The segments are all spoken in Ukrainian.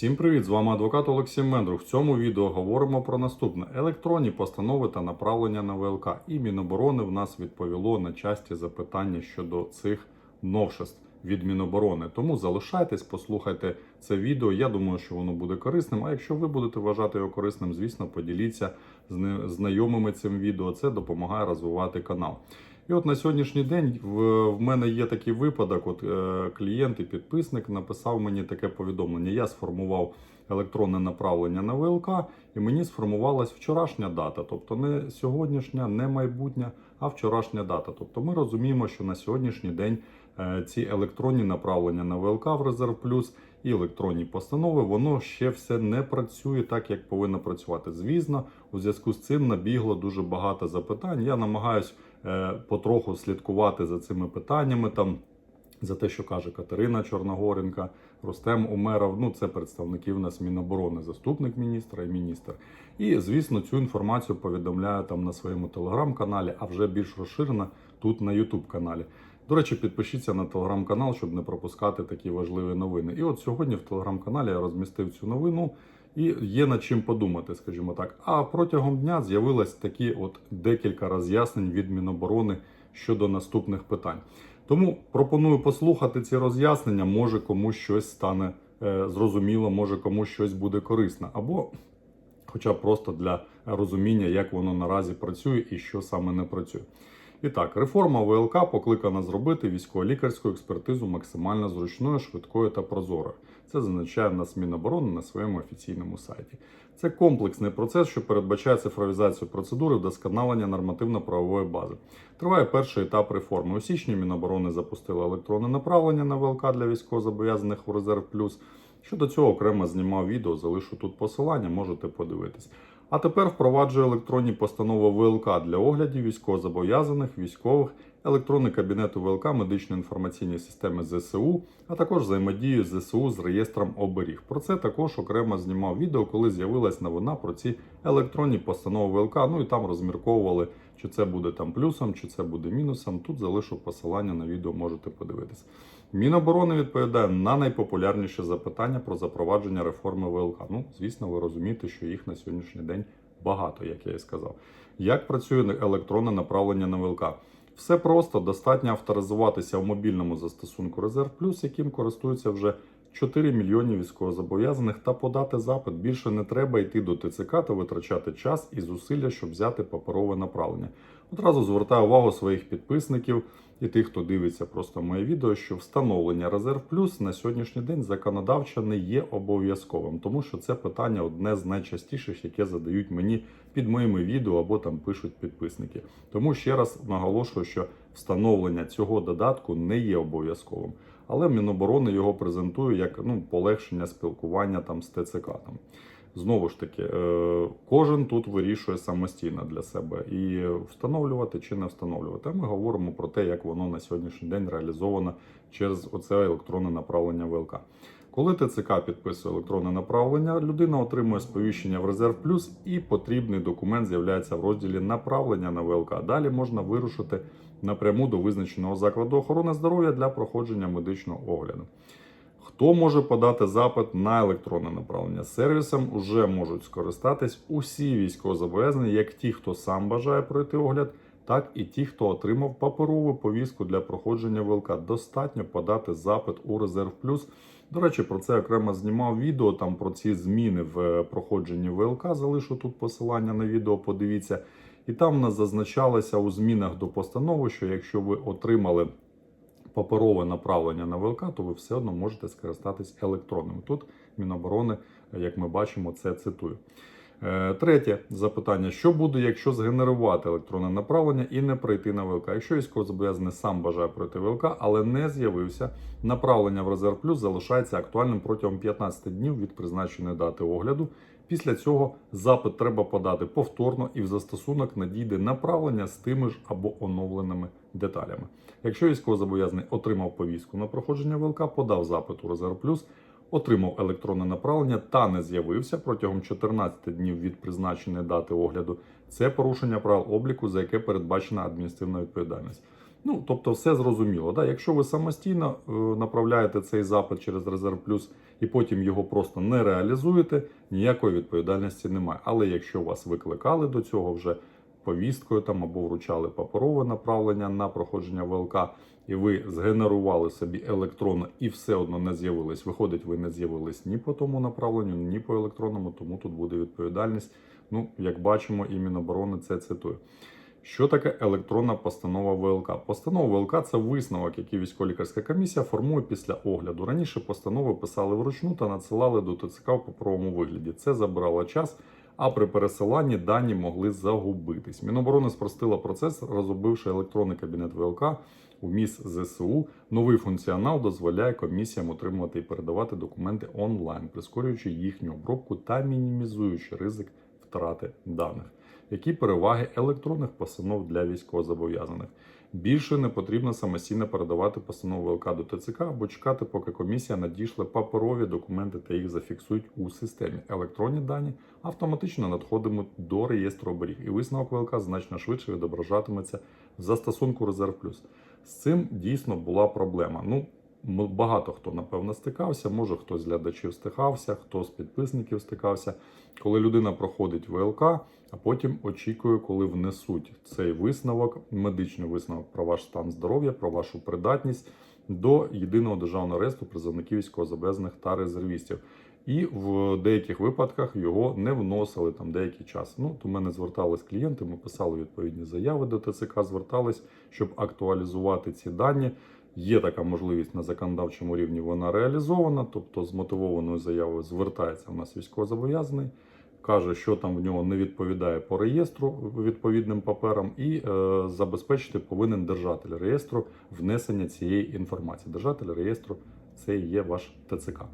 Всім привіт! З вами адвокат Олексій Мендрух. В цьому відео говоримо про наступне: електронні постанови та направлення на ВЛК. І Міноборони в нас відповіло на часті запитання щодо цих новшеств від Міноборони. Тому залишайтесь, послухайте це відео. Я думаю, що воно буде корисним. А якщо ви будете вважати його корисним, звісно, поділіться з знайомими цим відео. Це допомагає розвивати канал. І от на сьогоднішній день в, в мене є такий випадок. От е, клієнт і підписник написав мені таке повідомлення. Я сформував електронне направлення на ВЛК, і мені сформувалась вчорашня дата, тобто не сьогоднішня, не майбутня, а вчорашня дата. Тобто ми розуміємо, що на сьогоднішній день е, ці електронні направлення на ВЛК в Резерв Плюс і електронні постанови, воно ще все не працює так, як повинно працювати. Звісно, у зв'язку з цим набігло дуже багато запитань. Я намагаюсь е, потроху слідкувати за цими питаннями там. За те, що каже Катерина Чорногоренка, Рустем Умеров, ну це представники в нас Міноборони, заступник міністра і міністр. І звісно, цю інформацію повідомляю там на своєму телеграм-каналі, а вже більш розширено тут на Ютуб каналі. До речі, підпишіться на телеграм-канал, щоб не пропускати такі важливі новини. І от сьогодні в телеграм-каналі я розмістив цю новину. І є над чим подумати, скажімо так. А протягом дня з'явилось такі от декілька роз'яснень від Міноборони щодо наступних питань. Тому пропоную послухати ці роз'яснення. Може комусь щось стане е, зрозуміло, може комусь щось буде корисно, або хоча б просто для розуміння, як воно наразі працює і що саме не працює. І так, реформа ВЛК покликана зробити військово-лікарську експертизу максимально зручною, швидкою та прозорою. Це зазначає нас Міноборони на своєму офіційному сайті. Це комплексний процес, що передбачає цифровізацію процедури вдосконалення нормативно-правової бази. Триває перший етап реформи. У січні Міноборони запустили електронне направлення на ВЛК для військовозобов'язаних у Резерв Плюс. Щодо цього окремо знімав відео, залишу тут посилання, можете подивитись. А тепер впроваджує електронні постанови ВЛК для оглядів військовозобов'язаних, військових, електронний кабінет ВЛК, медично-інформаційні системи ЗСУ, а також взаємодію ЗСУ з реєстром оберіг. Про це також окремо знімав відео, коли з'явилась новина про ці електронні постанови ВЛК. Ну і там розмірковували, чи це буде там плюсом, чи це буде мінусом. Тут залишу посилання на відео, можете подивитись. Міноборони відповідає на найпопулярніше запитання про запровадження реформи ВЛК. Ну, звісно, ви розумієте, що їх на сьогоднішній день багато, як я і сказав. Як працює електронне направлення на ВЛК? Все просто достатньо авторизуватися в мобільному застосунку Резерв Плюс, яким користуються вже 4 мільйони військовозобов'язаних, та подати запит. Більше не треба йти до ТЦК та витрачати час і зусилля, щоб взяти паперове направлення. Одразу звертаю увагу своїх підписників і тих, хто дивиться просто моє відео, що встановлення Резерв Плюс на сьогоднішній день законодавчо не є обов'язковим, тому що це питання одне з найчастіших, яке задають мені під моїми відео або там пишуть підписники. Тому ще раз наголошую, що встановлення цього додатку не є обов'язковим. Але Міноборони його презентує як ну, полегшення спілкування там з ТЦК. Там. Знову ж таки, е, кожен тут вирішує самостійно для себе і встановлювати чи не встановлювати. А ми говоримо про те, як воно на сьогоднішній день реалізовано через оце електронне направлення ВЛК. Коли ТЦК підписує електронне направлення, людина отримує сповіщення в Резерв Плюс і потрібний документ з'являється в розділі направлення на ВЛК. Далі можна вирушити напряму до визначеного закладу охорони здоров'я для проходження медичного огляду. Хто може подати запит на електронне направлення? Сервісом вже можуть скористатись усі військовозобов'язані, як ті, хто сам бажає пройти огляд, так і ті, хто отримав паперову повістку для проходження ВЛК. Достатньо подати запит у Резерв Плюс. До речі, про це окремо знімав відео. Там про ці зміни в е, проходженні ВЛК. Залишу тут посилання на відео. Подивіться, і там в нас зазначалося у змінах до постанови, що якщо ви отримали паперове направлення на ВЛК, то ви все одно можете скористатись електронним. Тут Міноборони, як ми бачимо, це цитую. Е, Третє запитання: що буде, якщо згенерувати електронне направлення і не прийти на ВЛК? Якщо військовозобов'язаний сам бажає пройти ВЛК, але не з'явився, направлення в Резерв Плюс залишається актуальним протягом 15 днів від призначеної дати огляду. Після цього запит треба подати повторно і в застосунок надійде направлення з тими ж або оновленими деталями. Якщо військовозобов'язаний отримав повістку на проходження ВЛК, подав запит у Резерв Плюс, отримав електронне направлення та не з'явився протягом 14 днів від призначеної дати огляду, це порушення правил обліку, за яке передбачена адміністративна відповідальність. Ну, тобто, все зрозуміло. Да? Якщо ви самостійно е, направляєте цей запит через Резерв Плюс і потім його просто не реалізуєте, ніякої відповідальності немає. Але якщо вас викликали до цього вже повісткою там або вручали паперове направлення на проходження ВЛК, і ви згенерували собі електронно і все одно не з'явились. Виходить, ви не з'явились ні по тому направленню, ні по електронному, тому тут буде відповідальність. Ну, як бачимо, і Міноборони це цитує. Що таке електронна постанова ВЛК? Постанова ВЛК це висновок, який військово-лікарська комісія формує після огляду. Раніше постанови писали вручну та надсилали до ТЦК в паперовому вигляді. Це забирало час, а при пересиланні дані могли загубитись. Міноборони спростила процес, розробивши електронний кабінет ВЛК у міс ЗСУ. Новий функціонал дозволяє комісіям отримувати і передавати документи онлайн, прискорюючи їхню обробку та мінімізуючи ризик втрати даних. Які переваги електронних постанов для військовозобов'язаних? Більше не потрібно самостійно передавати постанову ВЛК до ТЦК або чекати, поки комісія надійшле паперові документи та їх зафіксують у системі. Електронні дані автоматично надходитимуть до реєстру оберіг, і висновок ВЛК значно швидше відображатиметься в застосунку Резерв Плюс. З цим дійсно була проблема. Ну, багато хто напевно стикався, може хтось з глядачів стикався, хто з підписників стикався, коли людина проходить ВЛК, а потім очікує, коли внесуть цей висновок, медичний висновок про ваш стан здоров'я, про вашу придатність до єдиного державного реєстру призовників військовозобов'язаних та резервістів. І в деяких випадках його не вносили там деякий час. Ну, до мене звертались клієнти, ми писали відповідні заяви до ТЦК, звертались, щоб актуалізувати ці дані. Є така можливість на законодавчому рівні, вона реалізована, тобто з мотивованою заявою звертається у нас військовозобов'язаний, каже, що там в нього не відповідає по реєстру відповідним паперам, і е, забезпечити повинен держатель реєстру внесення цієї інформації. Держатель реєстру це є ваш ТЦК.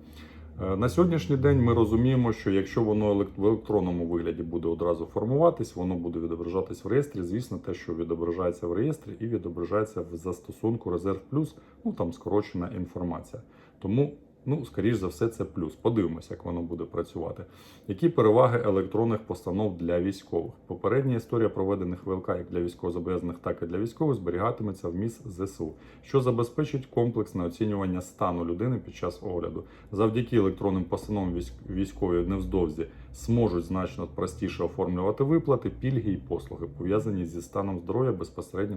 Е, На сьогоднішній день ми розуміємо, що якщо воно в електронному вигляді буде одразу формуватись, воно буде відображатись в реєстрі. Звісно, те, що відображається в реєстрі, і відображається в застосунку Резерв Плюс, ну там скорочена інформація. Тому, ну, скоріш за все, це плюс. Подивимося, як воно буде працювати. Які переваги електронних постанов для військових? Попередня історія проведених ВЛК як для військовозобов'язаних, так і для військових зберігатиметься в міс ЗСУ, що забезпечить комплексне оцінювання стану людини під час огляду. Завдяки електронним постановам військ- військові невздовзі зможуть значно простіше оформлювати виплати, пільги і послуги, пов'язані зі станом здоров'я безпосередньо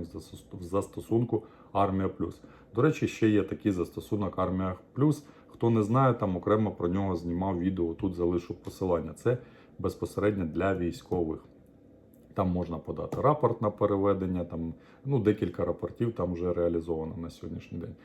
в застосунку Армія Плюс. До речі, ще є такий застосунок Армія Плюс. Хто не знає, там окремо про нього знімав відео. Тут залишу посилання. Це безпосередньо для військових. Там можна подати рапорт на переведення, там ну декілька рапортів там вже реалізовано на сьогоднішній день.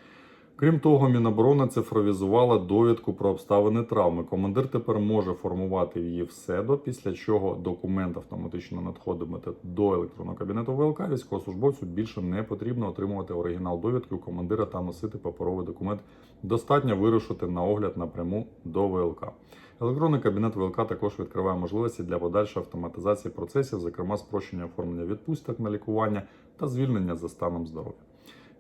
Крім того, Міноборони цифровізувала довідку про обставини травми. Командир тепер може формувати її в СЕДО, після чого документ автоматично надходитиме до електронного кабінету ВЛК. Військовослужбовцю більше не потрібно отримувати оригінал довідки у командира та носити паперовий документ. Достатньо вирушити на огляд напряму до ВЛК. Електронний кабінет ВЛК також відкриває можливості для подальшої автоматизації процесів, зокрема спрощення оформлення відпусток на лікування та звільнення за станом здоров'я.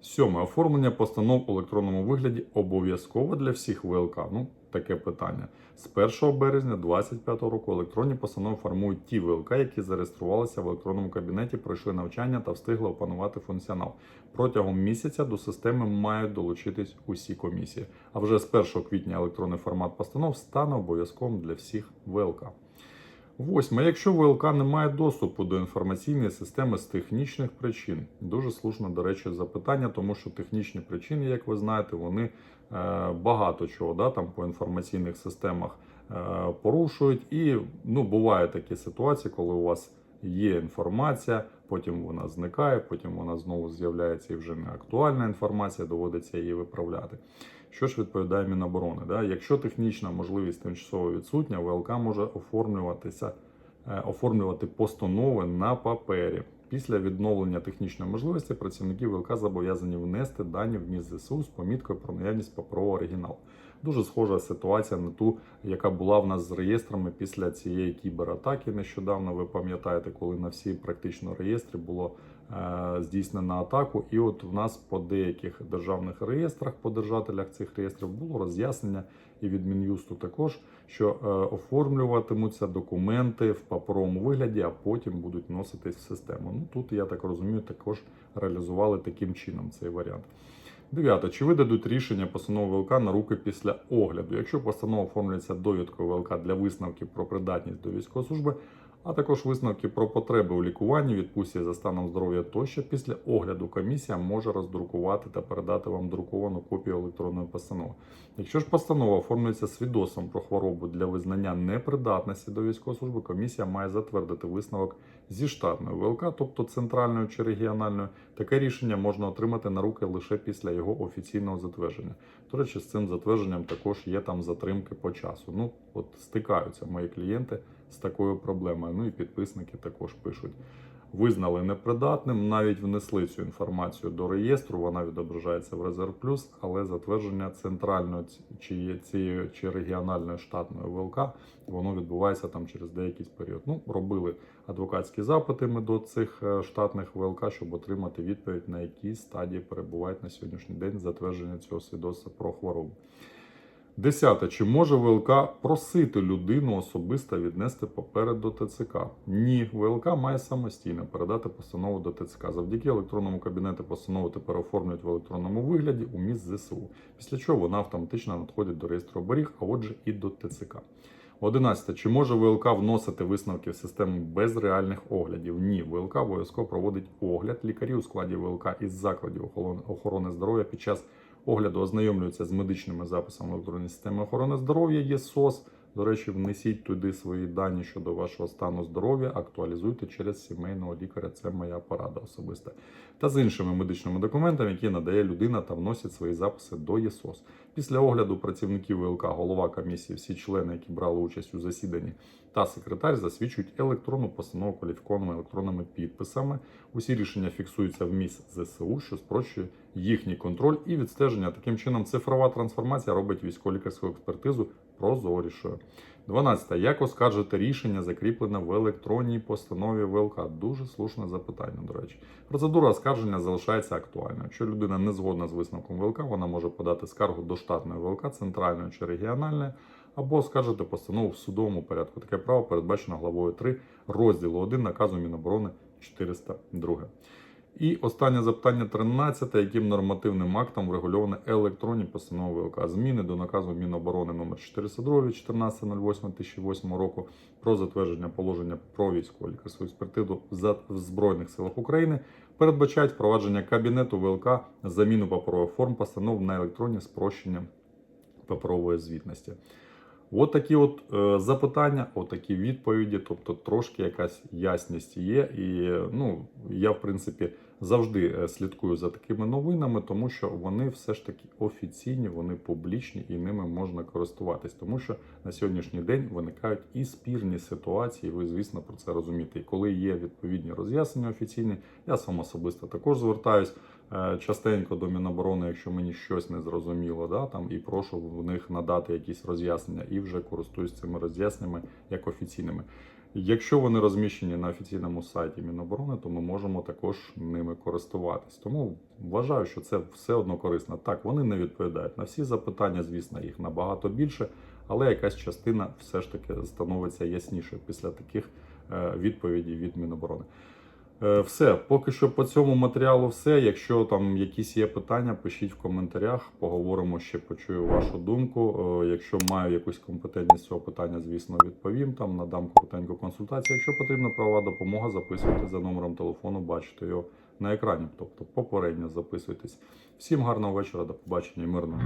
Сьоме оформлення постанов у електронному вигляді обов'язково для всіх ВЛК. Ну, таке питання. З 1 березня 2025 року електронні постанови формують ті ВЛК, які зареєструвалися в електронному кабінеті, пройшли навчання та встигли опанувати функціонал. Протягом місяця до системи мають долучитись усі комісії. А вже з 1 квітня електронний формат постанов стане обов'язковим для всіх ВЛК. Восьме. Якщо ВЛК не має доступу до інформаційної системи з технічних причин, дуже слушне, до речі, запитання, тому що технічні причини, як ви знаєте, вони е, багато чого да, там по інформаційних системах е, порушують. І ну, бувають такі ситуації, коли у вас є інформація, потім вона зникає, потім вона знову з'являється і вже не актуальна інформація, доводиться її виправляти. Що ж відповідає Міноборони? Да? Якщо технічна можливість тимчасово відсутня, ВЛК може оформлюватися, е, оформлювати постанови на папері. Після відновлення технічної можливості працівники ВЛК зобов'язані внести дані в МІС ЗСУ з поміткою про наявність паперового оригіналу. Дуже схожа ситуація на ту, яка була в нас з реєстрами після цієї кібератаки. Нещодавно ви пам'ятаєте, коли на всі практично реєстри було е, здійснена атаку. І от в нас по деяких державних реєстрах, по держателях цих реєстрів було роз'яснення і від Мін'юсту також, що е, оформлюватимуться документи в паперовому вигляді, а потім будуть вноситись в систему. Ну тут я так розумію, також реалізували таким чином цей варіант. Дев'яте. Чи видадуть рішення постанови ВЛК на руки після огляду? Якщо постанова оформлюється довідкою ВЛК для висновків про придатність до військової служби, а також висновки про потреби у лікуванні, відпустці за станом здоров'я тощо, після огляду комісія може роздрукувати та передати вам друковану копію електронної постанови. Якщо ж постанова оформлюється свідоцтвом про хворобу для визнання непридатності до військової служби, комісія має затвердити висновок зі штатної ВЛК, тобто центральною чи регіональною. Таке рішення можна отримати на руки лише після його офіційного затвердження. До речі, з цим затвердженням також є там затримки по часу. Ну, от стикаються мої клієнти з такою проблемою. Ну і підписники також пишуть. Визнали непридатним, навіть внесли цю інформацію до реєстру. Вона відображається в Резерв Плюс, але затвердження центральної чи цієї чи регіональної штатної ВЛК воно відбувається там через деякий період. Ну, робили адвокатські запити ми до цих е, штатних ВЛК, щоб отримати відповідь, на якій стадії перебувають на сьогоднішній день затвердження цього свідоцтва про хворобу. Десяте. Чи може ВЛК просити людину особисто віднести папери до ТЦК? Ні, ВЛК має самостійно передати постанову до ТЦК. Завдяки електронному кабінету постанову тепер оформлюють в електронному вигляді у міст ЗСУ. Після чого вона автоматично надходить до реєстру оберіг, а отже і до ТЦК. 11. Чи може ВЛК вносити висновки в систему без реальних оглядів? Ні, ВЛК обов'язково проводить огляд. Лікарі у складі ВЛК із закладів охорони здоров'я під час огляду ознайомлюються з медичними записами електронної системи охорони здоров'я є СОС. До речі, внесіть туди свої дані щодо вашого стану здоров'я, актуалізуйте через сімейного лікаря. Це моя порада особиста. Та з іншими медичними документами, які надає людина та вносить свої записи до ЄСОС. Після огляду працівників ВЛК, голова комісії, всі члени, які брали участь у засіданні, та секретар засвідчують електронну постанову кваліфікованими електронними підписами. Усі рішення фіксуються в МІС ЗСУ, що спрощує їхній контроль і відстеження. Таким чином, цифрова трансформація робить військово-лікарську експертизу прозорішою. 12. Як оскаржити рішення, закріплене в електронній постанові ВЛК? Дуже слушне запитання, до речі. Процедура оскарження залишається актуальною. Якщо людина не згодна з висновком ВЛК, вона може подати скаргу до штатної ВЛК, центральної чи регіональної, або оскаржити постанову в судовому порядку. Таке право передбачено главою 3 розділу 1 наказу Міноборони 402. І останнє запитання 13. Яким нормативним актом врегульовано електронні постанови ВЛК? Зміни до наказу Міноборони номер 402 від 14.08.2008 року про затвердження положення про військово лікарську експертизу в Збройних силах України передбачають впровадження кабінету ВЛК заміну паперових форм постанов на електронні спрощення паперової звітності. От такі от е, запитання, от такі відповіді, тобто трошки якась ясність є. І ну, я, в принципі, завжди е, слідкую за такими новинами, тому що вони все ж таки офіційні, вони публічні і ними можна користуватись. Тому що на сьогоднішній день виникають і спірні ситуації. Ви, звісно, про це розумієте. І коли є відповідні роз'яснення офіційні, я сам особисто також звертаюсь е, частенько до Міноборони, якщо мені щось не зрозуміло, да, там і прошу в них надати якісь роз'яснення, і вже користуюсь цими роз'ясненнями як офіційними. Якщо вони розміщені на офіційному сайті Міноборони, то ми можемо також ними користуватись. Тому вважаю, що це все одно корисно. Так, вони не відповідають на всі запитання, звісно, їх набагато більше, але якась частина все ж таки становиться яснішою після таких е, відповідей від Міноборони. Е, Все, поки що по цьому матеріалу все. Якщо там якісь є питання, пишіть в коментарях, поговоримо ще, почую вашу думку. Е, Якщо маю якусь компетентність цього питання, звісно, відповім там, надам коротеньку консультацію. Якщо потрібна правова допомога, записуйте за номером телефону, бачите його на екрані. Тобто попередньо записуйтесь. Всім гарного вечора, до побачення і мирного.